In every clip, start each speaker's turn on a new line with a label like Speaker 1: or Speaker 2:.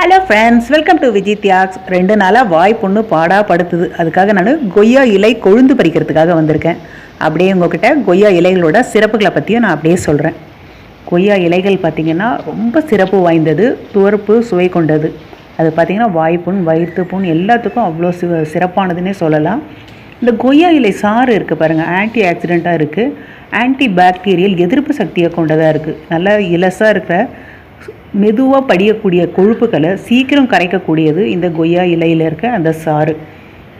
Speaker 1: Hello friends welcome to Vijay Thiyags ரெண்டு நாளாக வாய் பொண்ணு பாடா படுத்துது. அதுக்காக நான் கொய்யா இலை கொழுந்து பறிக்கிறதுக்காக வந்திருக்கேன். அப்படியே உங்ககிட்ட கொய்யா இலைகளோட சிறப்புகளை பற்றியும் நான் அப்படியே சொல்கிறேன் கொய்யா இலைகள் பார்த்திங்கன்னா ரொம்ப சிறப்பு வாய்ந்தது துவர்ப்பு சுவை கொண்டது. அது பார்த்திங்கன்னா வாய்ப்புண் வயிற்று புண் எல்லாத்துக்கும் அவ்வளோ சி சிறப்பானதுன்னே சொல்லலாம். இந்த கொய்யா இலை சாறு இருக்குது பாருங்கள் ஆன்டி ஆக்சிடெண்ட்டாக இருக்குது ஆன்டி பாக்டீரியல் எதிர்ப்பு சக்தியை கொண்டதாக இருக்குது நல்லா இலசாக இருக்கிற மெதுவாக படியக்கூடிய கொழுப்புகளை சீக்கிரம் கரைக்கக்கூடியது இந்த கொய்யா இலையில் இருக்க அந்த சாறு.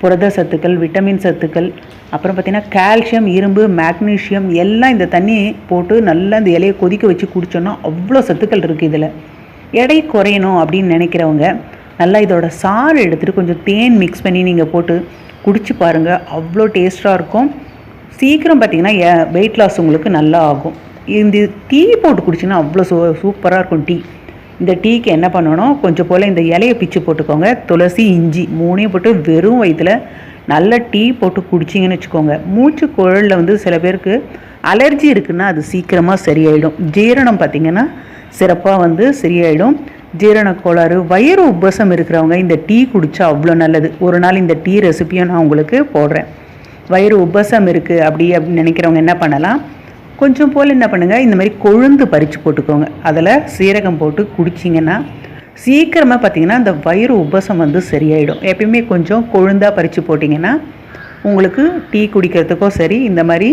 Speaker 1: புரத சத்துக்கள் விட்டமின் சத்துக்கள் அப்புறம் பார்த்திங்கன்னா கால்சியம் இரும்பு மேக்னீஷியம் எல்லாம் இந்த தண்ணி போட்டு நல்லா இந்த இலையை கொதிக்க வச்சு குடித்தோன்னா அவ்வளோ சத்துக்கள் இருக்குது இதில். எடை குறையணும் அப்படின்னு நினைக்கிறவங்க நல்லா இதோட சாறு எடுத்துகிட்டு கொஞ்சம் தேன் மிக்ஸ் பண்ணி நீங்கள் போட்டு குடிச்சு பாருங்கள் அவ்வளோ டேஸ்ட்டாக இருக்கும். சீக்கிரம் பார்த்தீங்கன்னா வெயிட் லாஸ் உங்களுக்கு நல்லா ஆகும். இந்த டீ போட்டு குடிச்சிங்கன்னா அவ்வளோ சூ சூப்பராக இருக்கும் டீ. இந்த டீக்கு என்ன பண்ணணும்? கொஞ்சம் போல் இந்த இலையை பிச்சு போட்டுக்கோங்க. துளசி இஞ்சி மூணையும் போட்டு வெறும் வயிற்றுல நல்ல டீ போட்டு குடிச்சிங்கன்னு வச்சுக்கோங்க. மூச்சு குழலில் வந்து சில பேருக்கு அலர்ஜி இருக்குன்னா அது சீக்கிரமாக சரியாயிடும். ஜீரணம் பார்த்திங்கன்னா சிறப்பாக வந்து சரியாயிடும். ஜீரண கோளாறு வயிறு உபசம் இருக்கிறவங்க இந்த டீ குடித்தா அவ்வளோ நல்லது. ஒரு நாள் இந்த டீ ரெசிப்பியும் நான் உங்களுக்கு போடுறேன். வயிறு உபசம் இருக்குது அப்படி அப்படின்னு நினைக்கிறவங்க என்ன பண்ணலாம்? கொஞ்சம் போல் என்ன பண்ணுங்கள் இந்த மாதிரி கொழுந்து பறித்து போட்டுக்கோங்க. அதில் சீரகம் போட்டு குடிச்சிங்கன்னா சீக்கிரமாக பார்த்தீங்கன்னா அந்த வயிறு உபசம் வந்து சரியாயிடும். எப்பயுமே கொஞ்சம் கொழுந்தாக பறித்து போட்டிங்கன்னா உங்களுக்கு டீ குடிக்கிறதுக்கோ சரி இந்த மாதிரி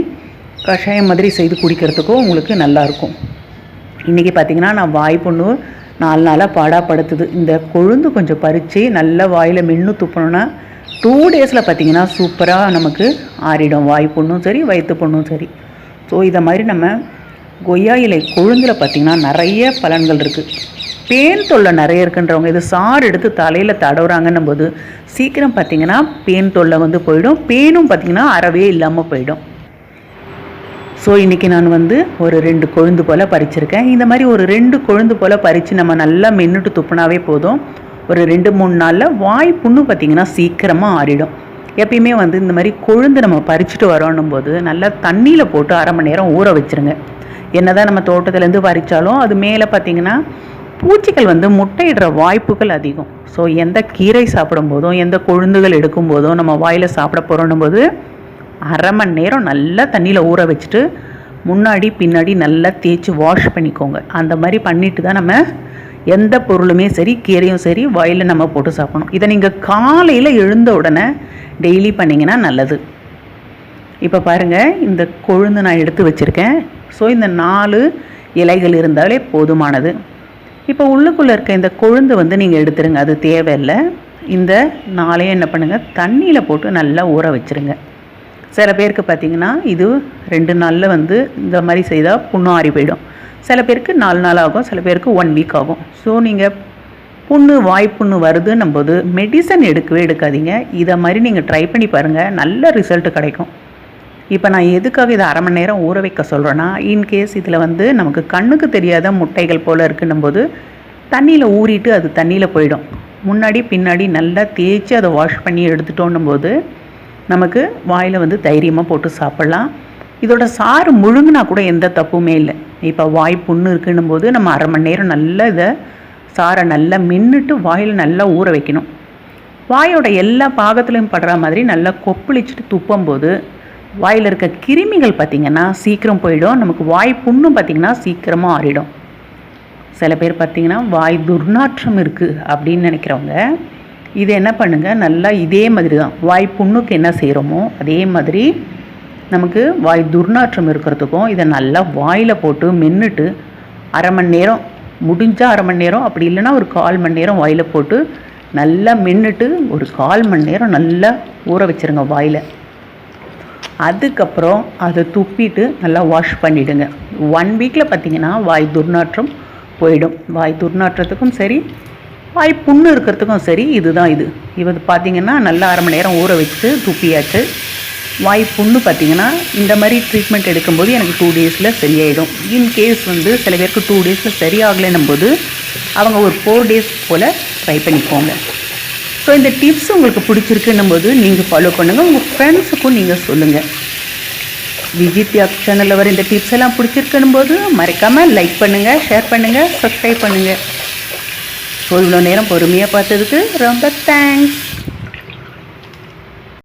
Speaker 1: கஷாயம் மாதிரி செய்து குடிக்கிறதுக்கோ உங்களுக்கு நல்லாயிருக்கும் இன்றைக்கி பார்த்தீங்கன்னா நான் வாய் பொண்ணு நாலு நாளாக பாடாப்படுத்துது இந்த கொழுந்து கொஞ்சம் பறித்து நல்லா வாயில் மென்று துப்பணுன்னா டூ டேஸில் பார்த்தீங்கன்னா சூப்பராக நமக்கு ஆறிடும். வாய் பொண்ணும் சரி வயிற்று பொண்ணும் சரி. ஸோ இதை மாதிரி நம்ம கொய்யா இலை கொழுந்தில் பார்த்திங்கன்னா நிறைய பலன்கள் இருக்குது பேன் தொல்லை நிறைய இருக்குன்றவங்க இது சாறு எடுத்து தலையில் தடவுறாங்கன்னும் போது சீக்கிரம் பார்த்திங்கன்னா பேன் தொல்லை வந்து போயிடும். பேனும் பார்த்திங்கன்னா அறவே இல்லாமல் போயிடும். ஸோ இன்றைக்கி நான் வந்து ஒரு ரெண்டு கொழுந்து போல் பறிச்சிருக்கேன். இந்த மாதிரி ஒரு ரெண்டு கொழுந்து போல் பறித்து நம்ம நல்லா மென்னுட்டு துப்புனாவே போதும். ஒரு ரெண்டு மூணு நாளில் வாய் புண்ணு பார்த்திங்கன்னா சீக்கிரமாக ஆறிடும். எப்பயுமே வந்து இந்த மாதிரி கொழுந்து நம்ம பறிச்சுட்டு வரோன்னும் போது நல்லா தண்ணியில் போட்டு அரை மணி நேரம் ஊற வச்சுருங்க. என்னதான் நம்ம தோட்டத்துலேருந்து பறித்தாலும் அது மேலே பார்த்திங்கன்னா பூச்சிகள் வந்து முட்டையிடுற வாய்ப்புகள் அதிகம். ஸோ எந்த கீரை சாப்பிடும் போதும் எந்த கொழுந்துகள் எடுக்கும் போதும் நம்ம வாயில் சாப்பிட போகிறோன்னும் போது அரை மணி நேரம் நல்லா தண்ணியில் ஊற வச்சுட்டு முன்னாடி பின்னாடி நல்லா தேய்ச்சி வாஷ் பண்ணிக்கோங்க. அந்த மாதிரி பண்ணிட்டு தான் நம்ம எந்த பொருளுமே சரி கீரையும் சரி வாயில் நம்ம போட்டு சாப்பிடணும். இதை நீங்கள் காலையில் எழுந்த உடனே டெய்லி பண்ணிங்கன்னா நல்லது. இப்போ பாருங்கள் இந்த கொழுந்து நான் எடுத்து வச்சுருக்கேன். ஸோ இந்த நாலு இலைகள் இருந்தாலே போதுமானது. இப்போ உள்ளுக்குள்ளே இருக்க இந்த கொழுந்து வந்து நீங்கள் எடுத்துருங்க அது தேவையில்லை. இந்த நாளையும் என்ன பண்ணுங்கள் தண்ணியில் போட்டு நல்லா ஊற வச்சுருங்க. சில பேருக்கு பார்த்திங்கன்னா இது ரெண்டு நாளில் வந்து இந்த மாதிரி செய்தால் புண்ணு ஆறி போயிடும். சில பேருக்கு நாலு நாள் ஆகும் சில பேருக்கு ஒன் வீக் ஆகும். ஸோ நீங்கள் புண்ணு வாய்ப்புண்ணு வருதுன்னும் போது மெடிசன் எடுக்கவே எடுக்காதீங்க. இதை மாதிரி நீங்கள் ட்ரை பண்ணி பாருங்கள் நல்ல ரிசல்ட் கிடைக்கும். இப்போ நான் எதுக்காக இதை அரை மணி நேரம் ஊற வைக்க சொல்கிறேன்னா இன்கேஸ் இதில் வந்து நமக்கு கண்ணுக்கு தெரியாத முட்டைகள் போல் இருக்குன்னும் போது தண்ணியில் ஊறிட்டு அது தண்ணியில் போயிடும். முன்னாடி பின்னாடி நல்லா தேய்ச்சி அதை வாஷ் பண்ணி எடுத்துட்டோன்னும் போது நமக்கு வாயில் வந்து தைரியமாக போட்டு சாப்பிட்லாம். இதோட சாறு முழுங்கினா கூட எந்த தப்புமே இல்லை. இப்போ வாய் புண்ணு இருக்குன்னும் போது நம்ம அரை மணி நேரம் நல்லா இதை சாரை நல்லா மின்னுட்டு வாயில் நல்லா ஊற வைக்கணும். வாயோட எல்லா பாகத்துலையும் படுற மாதிரி நல்லா கொப்பளிச்சுட்டு துப்பும்போது வாயில் இருக்க கிருமிகள் பார்த்திங்கன்னா சீக்கிரம் போயிடும். நமக்கு வாய் புண்ணும் பார்த்திங்கன்னா சீக்கிரமாக ஆறிடும். சில பேர் பார்த்திங்கன்னா வாய் துர்நாற்றம் இருக்குது அப்படின்னு நினைக்கிறவங்க இது என்ன பண்ணுங்கள் நல்லா இதே மாதிரி தான் வாய் புண்ணுக்கு என்ன செய்கிறோமோ அதே மாதிரி நமக்கு வாய் துர்நாற்றம் இருக்கிறதுக்கும் இதை நல்லா வாயில் போட்டு மென்னுட்டு அரை மணி நேரம் முடிஞ்சால் அரை மணி நேரம் அப்படி இல்லைன்னா ஒரு கால் மணி நேரம் வாயில் போட்டு நல்லா மென்னுட்டு ஒரு கால் மணி நேரம் நல்லா ஊற வச்சுருங்க வாயில். அதுக்கப்புறம் அதை துப்பிட்டு நல்லா வாஷ் பண்ணிவிடுங்க ஒன் வீக்கில் பார்த்தீங்கன்னா வாய் துர்நாற்றம் போயிடும். வாய் துர்நாற்றத்துக்கும் சரி வாய் புண்ணு இருக்கிறதுக்கும் சரி இதுதான் இது. இது பார்த்தீங்கன்னா நல்லா அரை மணி நேரம் ஊற வச்சுட்டு துப்பியாச்சு. வாய் புண்ணு பார்த்தீங்கன்னா இந்த மாதிரி ட்ரீட்மெண்ட் எடுக்கும்போது எனக்கு டூ டேஸில் சரியாயிடும். இன்கேஸ் வந்து சில பேருக்கு டூ டேஸில் சரியாகலைன்னும் போது அவங்க ஒரு ஃபோர் டேஸ் போல் ட்ரை பண்ணிக்கோங்க. ஸோ இந்த டிப்ஸ் உங்களுக்கு பிடிச்சிருக்குன்னும் போது நீங்கள் ஃபாலோ பண்ணுங்கள் உங்கள் ஃப்ரெண்ட்ஸுக்கும் நீங்கள் சொல்லுங்கள் விஜித்யா சேனலில் வர இந்த டிப்ஸ் எல்லாம் பிடிச்சிருக்குன்னும் போது மறக்காமல் லைக் பண்ணுங்கள் ஷேர் பண்ணுங்கள் சப்ஸ்கிரைப் பண்ணுங்கள் ஸோ இவ்வளோ நேரம் பொறுமையாக பார்த்ததுக்கு ரொம்ப தேங்க்ஸ்